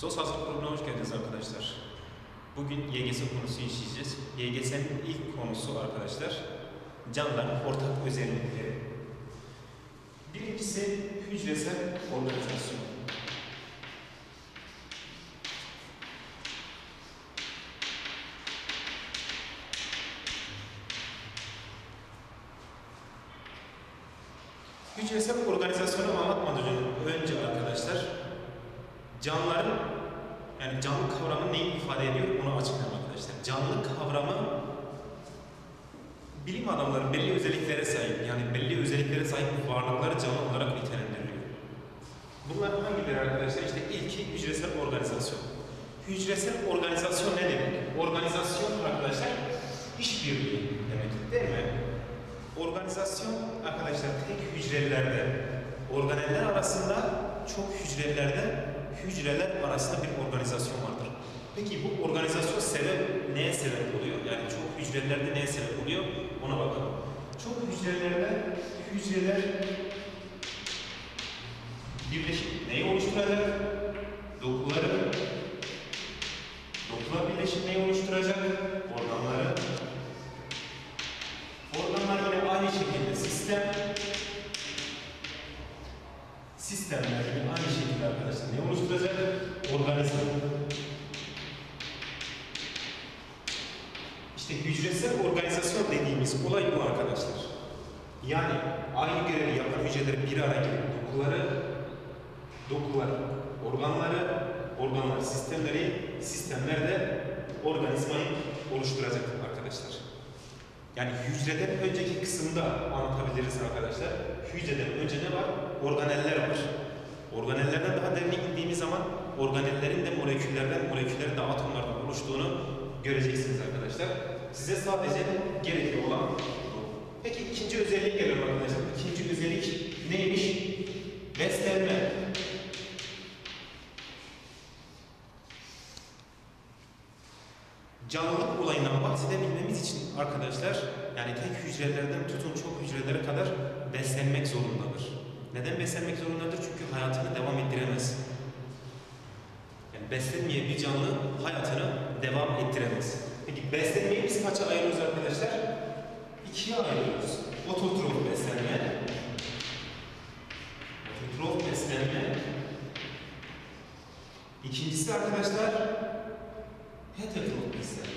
SOS hazırlık programına hoş geldiniz arkadaşlar. Bugün YGS konusu işleyeceğiz. YGS'nin ilk konusu arkadaşlar canlıların ortak özellikleri. Birincisi hücresel organizasyon. Hücresel organizasyonu anlatmadan önce arkadaşlar canlıların yani canlı kavramı neyi ifade ediyor onu açıklayalım arkadaşlar. Canlı kavramı bilim adamları belli özelliklere sahip yani belli özelliklere sahip varlıkları canlı olarak nitelendiriliyor. Bunlar hangileri arkadaşlar? İşte ilki hücresel organizasyon. Hücresel organizasyon ne demek? Organizasyon arkadaşlar işbirliği demek değil mi? Organizasyon arkadaşlar tek hücrelerde organeller arasında çok hücrelerde hücreler arasında bir organizasyon vardır. Peki bu organizasyon sebep neye sebep oluyor? Yani çok hücrelerde neye sebep oluyor? Ona bakalım. Çok hücrelerde hücreler birleşip neyi oluşturacak? Dokuları. Dokular birleşip neyi oluşturacak? Organları. Organlar yine aynı şekilde sistem. Sistemler aynı şekilde arkadaşlar ne oluşturacak? Organizma. İşte hücresel organizasyon dediğimiz olay bu arkadaşlar. Yani aynı görevi yapan hücreler bir araya gelip dokuları, dokular, organları, organlar sistemleri, sistemler de organizmayı oluşturacak arkadaşlar. Yani hücreden önceki kısımda anlatabiliriz arkadaşlar. Hücreden önce ne var? Organeller var. Organellerden daha derine indiğimiz zaman organellerin de moleküllerden, moleküllerin de atomlardan oluştuğunu göreceksiniz arkadaşlar. Size sadece gerekli olan. Peki ikinci özelliğe geliyorum arkadaşlar. İkinci özellik neymiş? Beslenme. canlılık olayından bahsedebilmemiz için arkadaşlar yani tek hücrelerden tutun çok hücrelere kadar beslenmek zorundadır. Neden beslenmek zorundadır? Çünkü hayatını devam ettiremez. Yani beslenmeye bir canlı hayatını devam ettiremez. Peki beslenmeyi biz kaça ayırıyoruz arkadaşlar? İkiye ayırıyoruz. Ototrof beslenme, ototrof beslenme. İkincisi arkadaşlar heterotrof beslenme.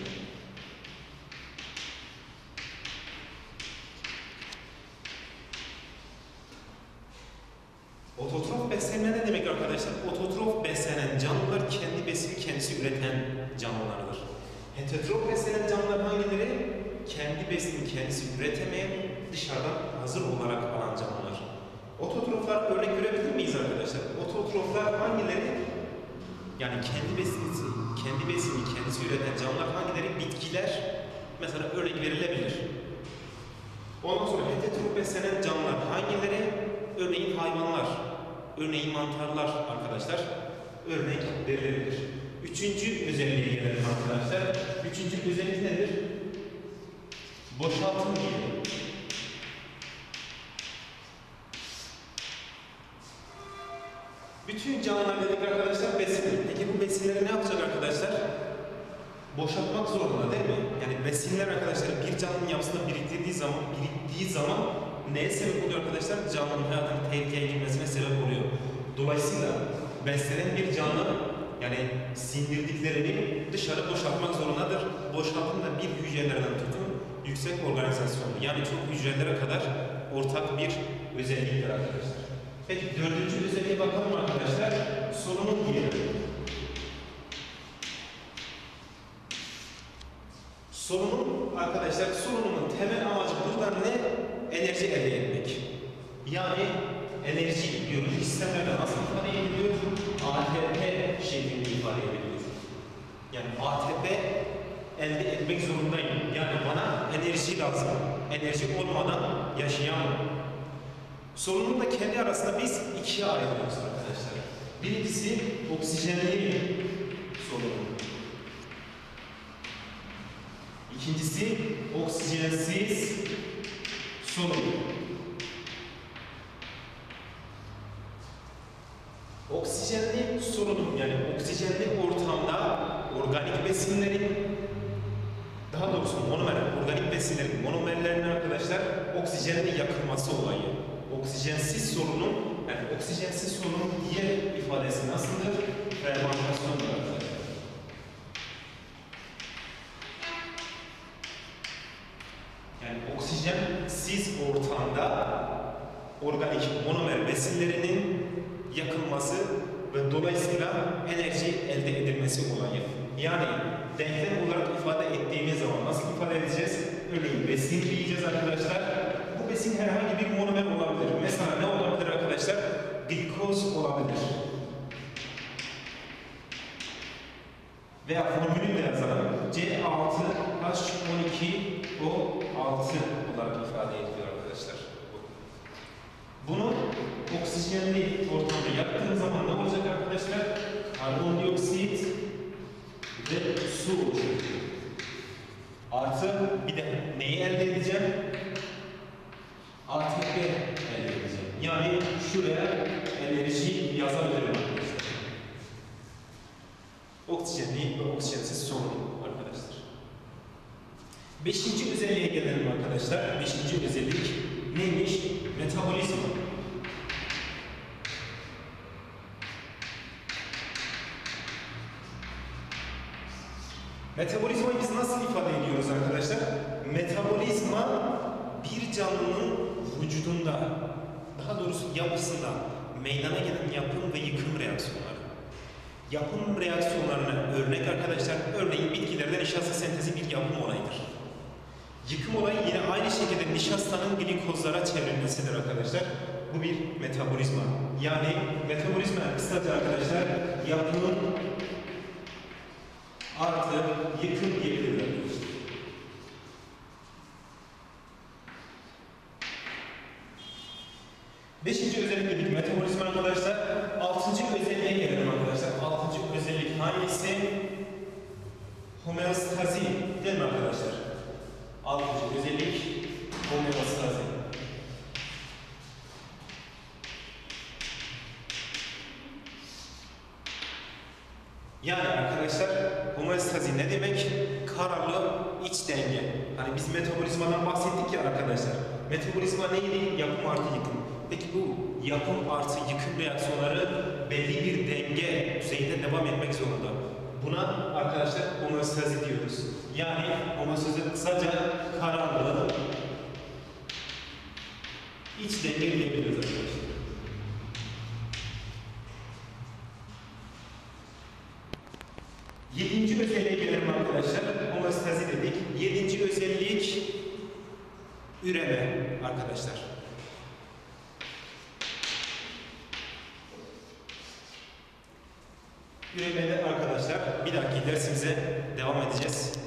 Ototrof beslenme ne demek arkadaşlar? Ototrof beslenen canlılar kendi besini kendisi üreten canlılardır. Heterotrof beslenen canlılar hangileri? Kendi besini kendisi üretemeyen, dışarıdan hazır olarak alan canlılar. Ototroflar örnek görebilir miyiz arkadaşlar? Ototroflar hangileri? Yani kendi besini, kendi besini kendisi üreten canlılar hangileri? Bitkiler mesela örnek verilebilir. Ondan sonra heterotrof beslenen canlılar hangileri? Örneğin hayvanlar, örneğin mantarlar arkadaşlar örnek verilebilir. Üçüncü özelliğe gelelim arkadaşlar. Üçüncü özellik nedir? Boşaltım diyelim. Bütün canlılar dedik arkadaşlar besinler. Peki bu besinleri ne yapacak arkadaşlar? Boşaltmak zorunda değil mi? Yani besinler arkadaşlar bir canlının yapısında biriktirdiği zaman, biriktiği zaman neye sebep oluyor arkadaşlar? Canlının hayatının tehlikeye girmesine sebep oluyor. Dolayısıyla beslenen bir canlı yani sindirdiklerini dışarı boşaltmak zorundadır. Boşaltım da bir hücrelerden tutun yüksek organizasyonlu yani çok hücrelere kadar ortak bir özelliktir arkadaşlar. Peki dördüncü özelliğe bakalım arkadaşlar. Solunum diyelim. Solunum arkadaşlar solunumun temel amacı burada ne? Enerji elde etmek. Yani enerji biyolojik sistemlerde nasıl ifade ediliyor? ATP şeklinde ifade ediliyor. Yani ATP elde etmek zorundayım. Yani bana enerji lazım. Enerji olmadan yaşayamam. Solunum da kendi arasında biz ikiye ayırıyoruz arkadaşlar. Birincisi oksijenli solunum. İkincisi oksijensiz solunum. Oksijenli solunum yani oksijenli besinlerin daha doğrusu monomer, organik besinlerin monomerlerinin arkadaşlar oksijenle yakılması olayı. Oksijensiz sorunun, yani oksijensiz sorunun diğer ifadesi nasıldır? Organik monomer besinlerinin yakılması ve dolayısıyla enerji elde edilmesi olayı. Yani denklem olarak ifade ettiğimiz zaman nasıl ifade edeceğiz? Örneğin besin diyeceğiz arkadaşlar. Bu besin herhangi bir monomer olabilir. Mesela ne olabilir arkadaşlar? Glikoz olabilir. Veya formülü de yazalım. C6H12O6 olarak ifade ediliyor arkadaşlar. Bunu oksijenli ortamda yaptığım zaman ne olacak arkadaşlar? Karbondioksit ve su olacak. Artı bir de neyi elde edeceğim? ATP elde edeceğim. Yani şuraya enerji yazabilirim arkadaşlar. Oksijenli ve oksijensiz sorun arkadaşlar. Beşinci özelliğe gelelim arkadaşlar. Beşinci özellik neymiş? Metabolizma. Metabolizmayı biz nasıl ifade ediyoruz arkadaşlar? Metabolizma bir canlının vücudunda, daha doğrusu yapısında meydana gelen yapım ve yıkım reaksiyonları. Yapım reaksiyonlarına örnek arkadaşlar, örneğin bitkilerde nişasta sentezi bir yapım olayıdır. Yıkım olayı yine aynı şekilde nişastanın glikozlara çevrilmesidir arkadaşlar. Bu bir metabolizma. Yani metabolizma kısaca arkadaşlar yapımın artı yıkım diyebiliriz arkadaşlar. Beşinci özellik metabolizma arkadaşlar. Altıncı özelliğe gelelim arkadaşlar. Altıncı özellik hangisi? Homeostazi değil mi arkadaşlar? Altıncı özellik homeostazi. Yani arkadaşlar homeostazi ne demek? Kararlı iç denge. Hani biz metabolizmadan bahsettik ya arkadaşlar. Metabolizma neydi? Yapım artı yıkım. Peki bu yapım artı yıkım reaksiyonları belli bir denge düzeyinde devam etmek zorunda. Buna arkadaşlar homeostazi diyoruz. Yani homeostazi kısaca kararlı iç denge diyebiliriz arkadaşlar. Yedinci özelliğe gelelim arkadaşlar. Homeostazi dedik. Yedinci özellik üreme arkadaşlar. Üremede arkadaşlar bir dahaki dersimize devam edeceğiz.